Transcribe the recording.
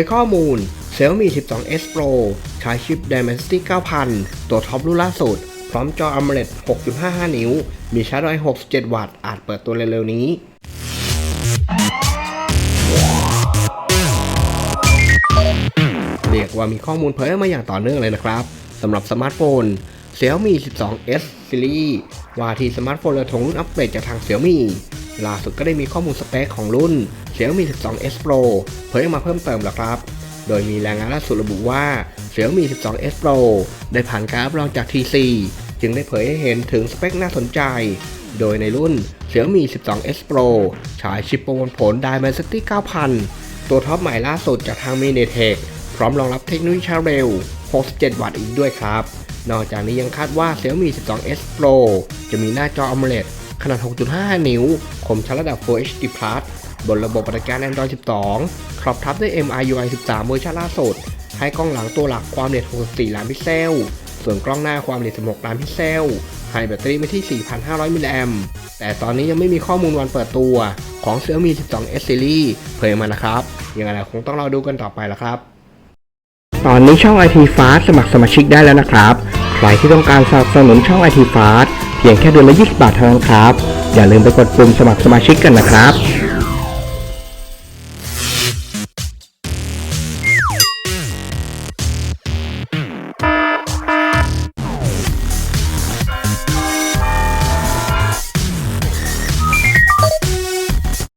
ยข้อมูล Xiaomi 12s Pro ใช้ชิป Dimensity 9000 ตัวท็อปรุ่นล่าสุด พร้อมจอ AMOLED 6.55 นิ้ว มีชาร์จไว67 วัตต์ อาจเปิดตัวเร็วๆนี้ เรียกว่ามีข้อมูลเผยออกมาอย่างต่อเนื่องเลยนะครับสำหรับสมาร์ทโฟน Xiaomi 12s Series ว่าที่สมาร์ทโฟนระทงรุ่นอัปเกรดจากทาง Xiaomi ล่าสุดก็ได้มีข้อมูลสเปคของรุ่น Xiaomi 12s Pro เผยออกมาเพิ่มเติมแล้วครับ โดยมีรายงานล่าสุดระบุว่า Xiaomi 12s Pro ได้ผ่านการรับรองจาก TC จึงได้เผยให้เห็นถึงสเปคน่าสนใจ โดยในรุ่น Xiaomi 12s Pro ใช้ชิปประมวลผล Dimensity 9000 ตัวท็อปใหม่ล่าสุดจากทาง MediaTek พร้อมรองรับเทคโนโลยีชาร์จเร็ว 67 วัตต์อีกด้วยครับ นอกจากนี้ยังคาดว่า Xiaomi 12s Pro จะมีหน้าจอ AMOLED ขนาด 6.5 นิ้ว คมชัดระดับ Full HD Plus บนระบบปฏิการ Android 12 ครอบทับด้วย MIUI 13 เวอร์ชันล่าสุด ให้กล้องหลังตัวหลักความละเอียด 64 ล้านพิกเซล ส่วนกล้องหน้าความละเอียด 16 ล้านพิกเซล ให้แบตเตอรี่ไว้ที่ 4,500 มิลลิแอมแต่ตอนนี้ยังไม่มีข้อมูลวันเปิดตัวของ Xiaomi 12s Series เผยมานะครับ ยังไงเราคงต้องรอดูกันต่อไปละครับ ตอนนี้ช่อง IT Fast สมัครสมาชิกได้แล้วนะครับ ใครที่ต้องการสนับสนุนช่อง IT Fast พียงแค่เดือนละ 20 บาทเท่านั้นครับ อย่าลืมไปกดปุ่มสมัครสมาชิกกันนะครับ